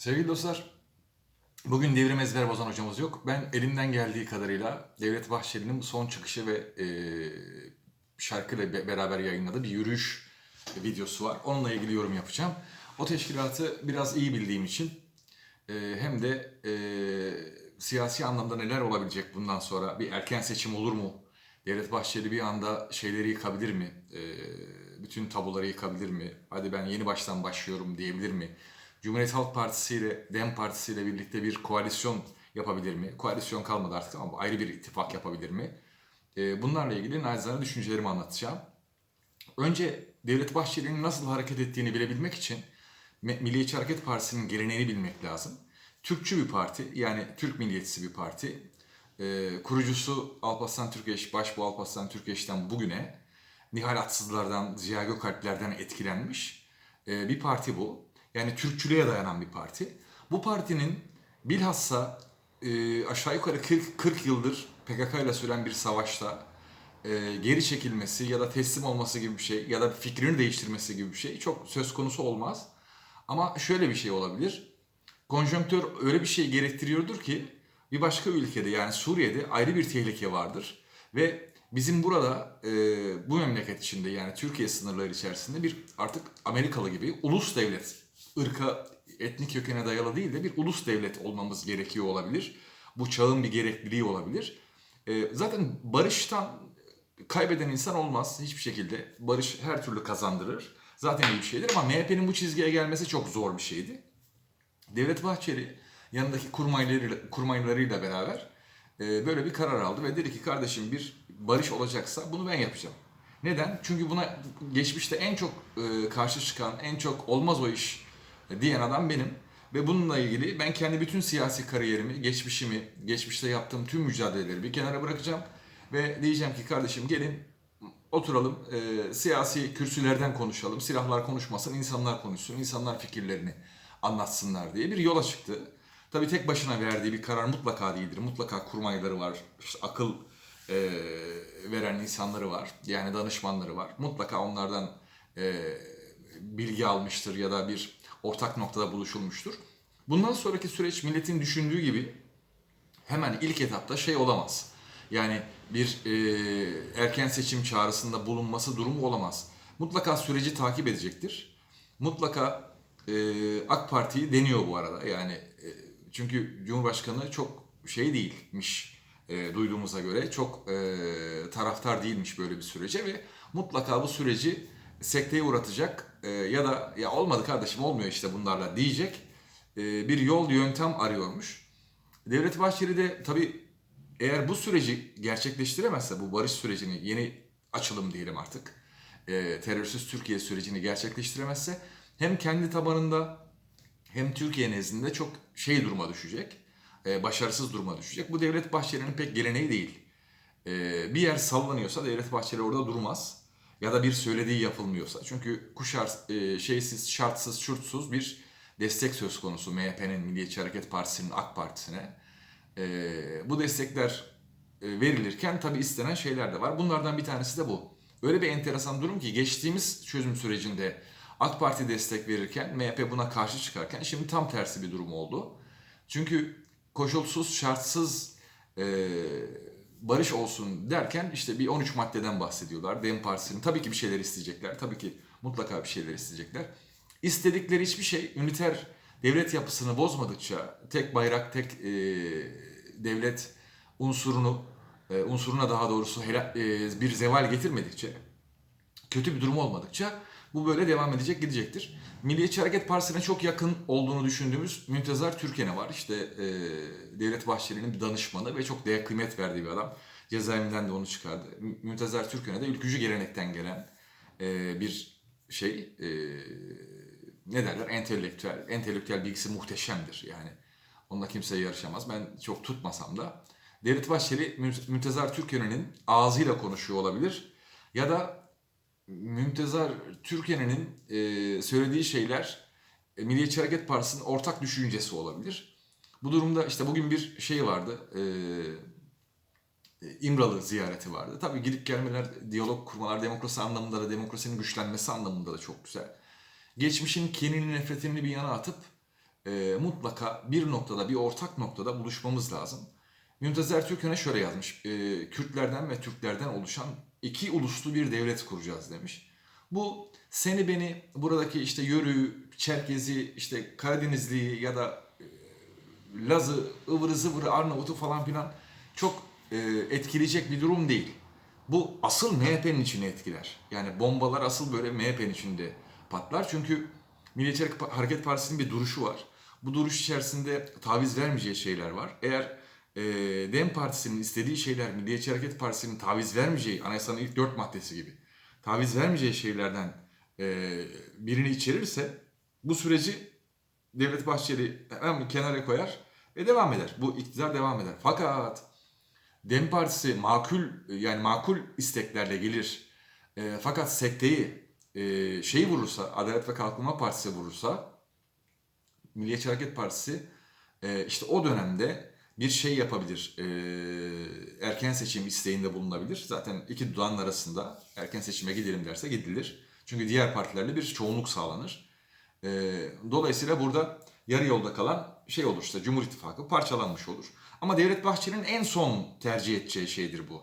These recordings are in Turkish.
Sevgili dostlar, bugün devrim ezber bozan hocamız yok. Ben elimden geldiği kadarıyla Devlet Bahçeli'nin son çıkışı ve e, şarkıyla be- beraber yayınladığı bir yürüyüş videosu var. Onunla ilgili yorum yapacağım. O teşkilatı biraz iyi bildiğim için e, hem de e, siyasi anlamda neler olabilecek bundan sonra bir erken seçim olur mu? Devlet Bahçeli bir anda şeyleri yıkabilir mi? E, bütün tabuları yıkabilir mi? Hadi ben yeni baştan başlıyorum diyebilir mi? Cumhuriyet Halk Partisi ile Dem Partisi ile birlikte bir koalisyon yapabilir mi? Koalisyon kalmadı artık ama ayrı bir ittifak yapabilir mi? E, bunlarla ilgili naçizane düşüncelerimi anlatacağım. Önce Devlet Bahçeli'nin nasıl hareket ettiğini bilebilmek için Milliyetçi Hareket Partisi'nin geleneğini bilmek lazım. Türkçü bir parti, yani Türk milliyetçisi bir parti. Ee, kurucusu Alparslan Türkeş, başbuğ Alparslan Türkeş'ten bugüne Nihal Atsızlardan, Ziya Gökalplerden etkilenmiş ee, bir parti bu. Yani Türkçülüğe dayanan bir parti. Bu partinin bilhassa e, aşağı yukarı 40, 40 yıldır PKK ile süren bir savaşta e, geri çekilmesi ya da teslim olması gibi bir şey ya da fikrini değiştirmesi gibi bir şey çok söz konusu olmaz. Ama şöyle bir şey olabilir. Konjonktür öyle bir şey gerektiriyordur ki bir başka ülkede yani Suriye'de ayrı bir tehlike vardır. Ve bizim burada e, bu memleket içinde yani Türkiye sınırları içerisinde bir artık Amerikalı gibi ulus devlet, ırka, etnik kökene dayalı değil de bir ulus devlet olmamız gerekiyor olabilir. Bu çağın bir gerekliliği olabilir. E, zaten barıştan kaybeden insan olmaz hiçbir şekilde. Barış her türlü kazandırır. Zaten iyi bir şeydir ama MHP'nin bu çizgiye gelmesi çok zor bir şeydi. Devlet Bahçeli yanındaki kurmaylarıyla, kurmaylarıyla beraber e, böyle bir karar aldı ve dedi ki kardeşim bir barış olacaksa bunu ben yapacağım. Neden? Çünkü buna geçmişte en çok e, karşı çıkan, en çok olmaz o iş diyen adam benim. Ve bununla ilgili ben kendi bütün siyasi kariyerimi, geçmişimi, geçmişte yaptığım tüm mücadeleleri bir kenara bırakacağım. Ve diyeceğim ki kardeşim gelin oturalım, e, siyasi kürsülerden konuşalım, silahlar konuşmasın, insanlar konuşsun, insanlar fikirlerini anlatsınlar diye bir yola çıktı. Tabii tek başına verdiği bir karar mutlaka değildir. Mutlaka kurmayları var, işte akıl e, veren insanları var, yani danışmanları var. Mutlaka onlardan e, bilgi almıştır ya da bir ortak noktada buluşulmuştur. Bundan sonraki süreç milletin düşündüğü gibi hemen ilk etapta şey olamaz. Yani bir e, erken seçim çağrısında bulunması durumu olamaz. Mutlaka süreci takip edecektir. Mutlaka e, AK Parti'yi deniyor bu arada. Yani e, çünkü Cumhurbaşkanı çok şey değilmiş e, duyduğumuza göre çok e, taraftar değilmiş böyle bir sürece ve mutlaka bu süreci sekteye uğratacak e, ya da ya olmadı kardeşim olmuyor işte bunlarla diyecek e, bir yol yöntem arıyormuş. Devlet Bahçeli de tabii eğer bu süreci gerçekleştiremezse, bu barış sürecini, yeni açılım diyelim artık, e, terörsüz Türkiye sürecini gerçekleştiremezse hem kendi tabanında hem Türkiye nezdinde çok şey duruma düşecek, e, başarısız duruma düşecek. Bu Devlet Bahçeli'nin pek geleneği değil. E, bir yer sallanıyorsa Devlet Bahçeli orada durmaz. Ya da bir söylediği yapılmıyorsa. Çünkü kuşar, e, şeysiz, şartsız, şurtsuz bir destek söz konusu MHP'nin, Milliyetçi Hareket Partisi'nin, AK Partisi'ne. Ee, bu destekler e, verilirken tabii istenen şeyler de var. Bunlardan bir tanesi de bu. Öyle bir enteresan durum ki geçtiğimiz çözüm sürecinde AK Parti destek verirken MHP buna karşı çıkarken şimdi tam tersi bir durum oldu. Çünkü koşulsuz, şartsız e, barış olsun derken işte bir 13 maddeden bahsediyorlar. Dem Partisi'nin tabii ki bir şeyler isteyecekler. Tabii ki mutlaka bir şeyler isteyecekler. İstedikleri hiçbir şey üniter devlet yapısını bozmadıkça, tek bayrak, tek e, devlet unsurunu, e, unsuruna daha doğrusu hela- e, bir zeval getirmedikçe, kötü bir durum olmadıkça bu böyle devam edecek, gidecektir. Milliyetçi Hareket Partisi'ne çok yakın olduğunu düşündüğümüz Müntezar Türken'e var. İşte e, Devlet Bahçeli'nin bir danışmanı ve çok değer kıymet verdiği bir adam. Cezaevinden de onu çıkardı. Mü- Müntezar Türken'e de ülkücü gelenekten gelen e, bir şey, e, ne derler, entelektüel. Entelektüel bilgisi muhteşemdir yani. Onunla kimse yarışamaz. Ben çok tutmasam da. Devlet Bahçeli Mü- Müntezar Türken'in ağzıyla konuşuyor olabilir. Ya da Mümtezar Türkiye'nin e, söylediği şeyler e, Milliyetçi Hareket Partisi'nin ortak düşüncesi olabilir. Bu durumda işte bugün bir şey vardı. E, e, İmralı ziyareti vardı. Tabii gidip gelmeler, diyalog kurmalar demokrasi anlamında da demokrasinin güçlenmesi anlamında da çok güzel. Geçmişin kinini, nefretini bir yana atıp e, mutlaka bir noktada, bir ortak noktada buluşmamız lazım. Mümtaz Ertürk'üne şöyle yazmış. E, Kürtlerden ve Türklerden oluşan iki uluslu bir devlet kuracağız demiş. Bu seni beni buradaki işte Yörü, Çerkezi, işte Karadenizliyi ya da e, Lazı, ıvırı zıvırı, Arnavut'u falan filan çok e, etkileyecek bir durum değil. Bu asıl MHP'nin içine etkiler. Yani bombalar asıl böyle MHP'nin içinde patlar. Çünkü Milliyetçi Hareket Partisi'nin bir duruşu var. Bu duruş içerisinde taviz vermeyeceği şeyler var. Eğer e, DEM Partisi'nin istediği şeyler Milliyetçi Hareket Partisi'nin taviz vermeyeceği, anayasanın ilk dört maddesi gibi taviz vermeyeceği şeylerden e, birini içerirse bu süreci Devlet Bahçeli hemen kenara koyar ve devam eder. Bu iktidar devam eder. Fakat Dem Partisi makul yani makul isteklerle gelir. E, fakat sekteyi e, şeyi vurursa, Adalet ve Kalkınma Partisi vurursa Milliyetçi Hareket Partisi e, işte o dönemde bir şey yapabilir. E, erken seçim isteğinde bulunabilir. Zaten iki dudağın arasında erken seçime gidelim derse gidilir. Çünkü diğer partilerle bir çoğunluk sağlanır. E, dolayısıyla burada yarı yolda kalan şey olur işte Cumhur İttifakı parçalanmış olur. Ama Devlet Bahçeli'nin en son tercih edeceği şeydir bu.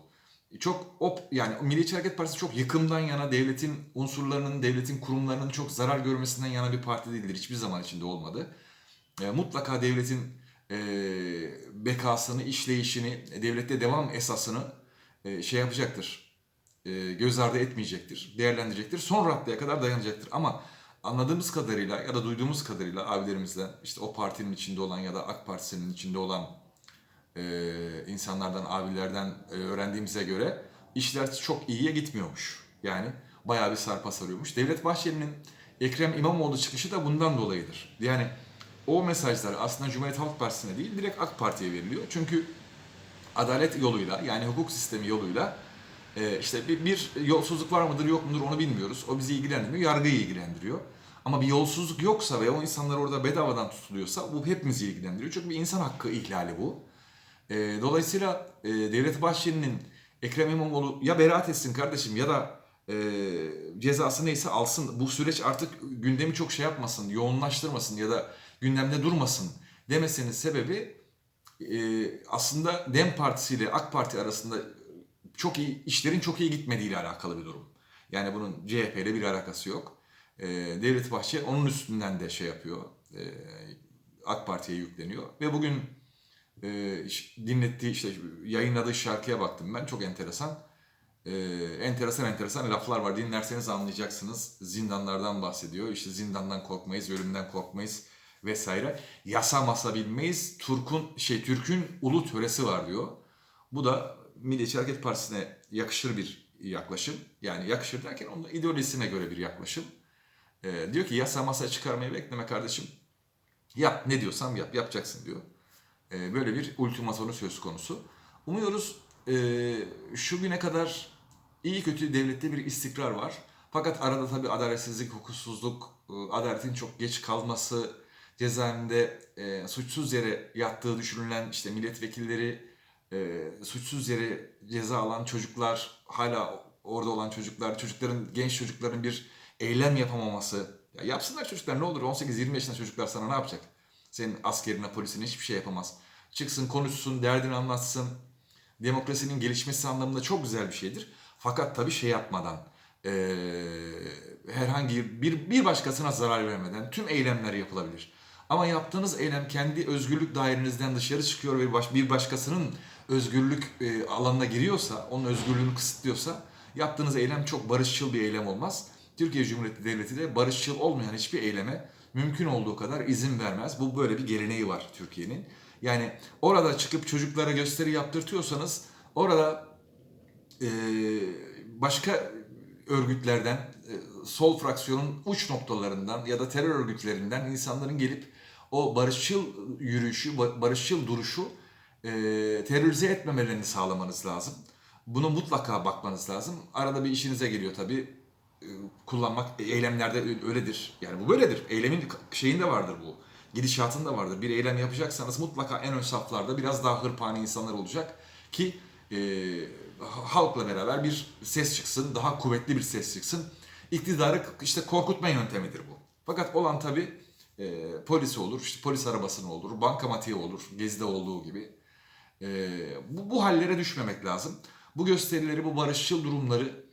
Çok op yani Milliyetçi Hareket Partisi çok yıkımdan yana devletin unsurlarının, devletin kurumlarının çok zarar görmesinden yana bir parti değildir. Hiçbir zaman içinde olmadı. E, mutlaka devletin e, bekasını, işleyişini, devlette devam esasını e, şey yapacaktır. E, göz ardı etmeyecektir, değerlendirecektir. Son raddeye kadar dayanacaktır. Ama anladığımız kadarıyla ya da duyduğumuz kadarıyla abilerimizden işte o partinin içinde olan ya da AK Partisi'nin içinde olan e, insanlardan, abilerden e, öğrendiğimize göre işler çok iyiye gitmiyormuş. Yani bayağı bir sarpa sarıyormuş. Devlet Bahçeli'nin Ekrem İmamoğlu çıkışı da bundan dolayıdır. Yani o mesajlar aslında Cumhuriyet Halk Partisi'ne değil direkt AK Parti'ye veriliyor. Çünkü adalet yoluyla yani hukuk sistemi yoluyla e, işte bir, bir yolsuzluk var mıdır yok mudur onu bilmiyoruz. O bizi ilgilendirmiyor, yargıyı ilgilendiriyor. Ama bir yolsuzluk yoksa ve o insanlar orada bedavadan tutuluyorsa bu hepimizi ilgilendiriyor. Çünkü bir insan hakkı ihlali bu. E, dolayısıyla e, Devlet Bahçeli'nin Ekrem İmamoğlu ya beraat etsin kardeşim ya da e, cezası neyse alsın. Bu süreç artık gündemi çok şey yapmasın, yoğunlaştırmasın ya da gündemde durmasın demesinin sebebi e, aslında DEM Partisi ile AK Parti arasında çok iyi işlerin çok iyi gitmediği ile alakalı bir durum. Yani bunun CHP ile bir alakası yok. E, Devlet Bahçeli onun üstünden de şey yapıyor. E, AK Parti'ye yükleniyor ve bugün e, dinlettiği işte yayınladığı şarkıya baktım ben çok enteresan. E, enteresan enteresan laflar var dinlerseniz anlayacaksınız. Zindanlardan bahsediyor. İşte zindandan korkmayız, ölümden korkmayız vesaire. Yasa masa bilmeyiz. Turk'un şey Türk'ün ulu töresi var diyor. Bu da Milliyetçi Hareket Partisi'ne yakışır bir yaklaşım. Yani yakışır derken onun ideolojisine göre bir yaklaşım. E, diyor ki yasa masa çıkarmayı bekleme kardeşim. Yap ne diyorsam yap yapacaksın diyor. E, böyle bir ultimasyonu söz konusu. Umuyoruz e, şu güne kadar iyi kötü devlette bir istikrar var. Fakat arada tabii adaletsizlik, hukuksuzluk, e, adaletin çok geç kalması, cezaevinde e, suçsuz yere yattığı düşünülen işte milletvekilleri, e, suçsuz yere ceza alan çocuklar, hala orada olan çocuklar, çocukların, genç çocukların bir eylem yapamaması. Ya yapsınlar çocuklar ne olur 18-20 yaşında çocuklar sana ne yapacak? Senin askerine, polisine hiçbir şey yapamaz. Çıksın, konuşsun, derdini anlatsın. Demokrasinin gelişmesi anlamında çok güzel bir şeydir. Fakat tabii şey yapmadan, e, herhangi bir, bir başkasına zarar vermeden tüm eylemler yapılabilir. Ama yaptığınız eylem kendi özgürlük dairenizden dışarı çıkıyor ve baş, bir başkasının özgürlük e, alanına giriyorsa, onun özgürlüğünü kısıtlıyorsa yaptığınız eylem çok barışçıl bir eylem olmaz. Türkiye Cumhuriyeti Devleti de barışçıl olmayan hiçbir eyleme mümkün olduğu kadar izin vermez. Bu böyle bir geleneği var Türkiye'nin. Yani orada çıkıp çocuklara gösteri yaptırtıyorsanız orada e, başka örgütlerden, sol fraksiyonun uç noktalarından ya da terör örgütlerinden insanların gelip o barışçıl yürüyüşü, barışçıl duruşu e, terörize etmemelerini sağlamanız lazım. Bunu mutlaka bakmanız lazım. Arada bir işinize geliyor tabii. E, kullanmak eylemlerde öyledir. Yani bu böyledir. Eylemin şeyinde vardır bu. Gidişatında vardır. Bir eylem yapacaksanız mutlaka en ön saflarda biraz daha hırpani insanlar olacak ki e, halkla beraber bir ses çıksın, daha kuvvetli bir ses çıksın. İktidarı işte korkutma yöntemidir bu. Fakat olan tabii e, polisi olur, işte polis arabasını olur, bankamatiği olur, gezide olduğu gibi. E, bu, bu hallere düşmemek lazım. Bu gösterileri, bu barışçıl durumları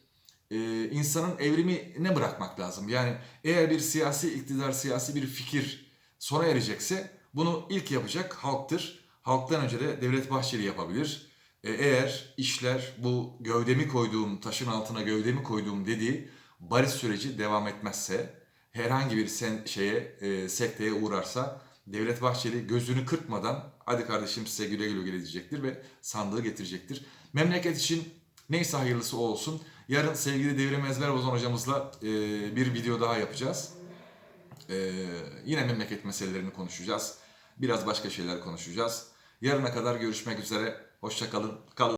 e, insanın evrimine bırakmak lazım. Yani eğer bir siyasi iktidar, siyasi bir fikir sona erecekse bunu ilk yapacak halktır. Halktan önce de Devlet Bahçeli yapabilir. E, eğer işler bu gövdemi koyduğum, taşın altına gövdemi koyduğum dediği barış süreci devam etmezse, herhangi bir sen, şeye, e, sekteye uğrarsa Devlet Bahçeli gözünü kırpmadan hadi kardeşim size güle güle gelecektir ve sandığı getirecektir. Memleket için neyse hayırlısı olsun. Yarın sevgili Devrim Ezber Bozan hocamızla e, bir video daha yapacağız. E, yine memleket meselelerini konuşacağız. Biraz başka şeyler konuşacağız. Yarına kadar görüşmek üzere. Hoşçakalın. Kalın.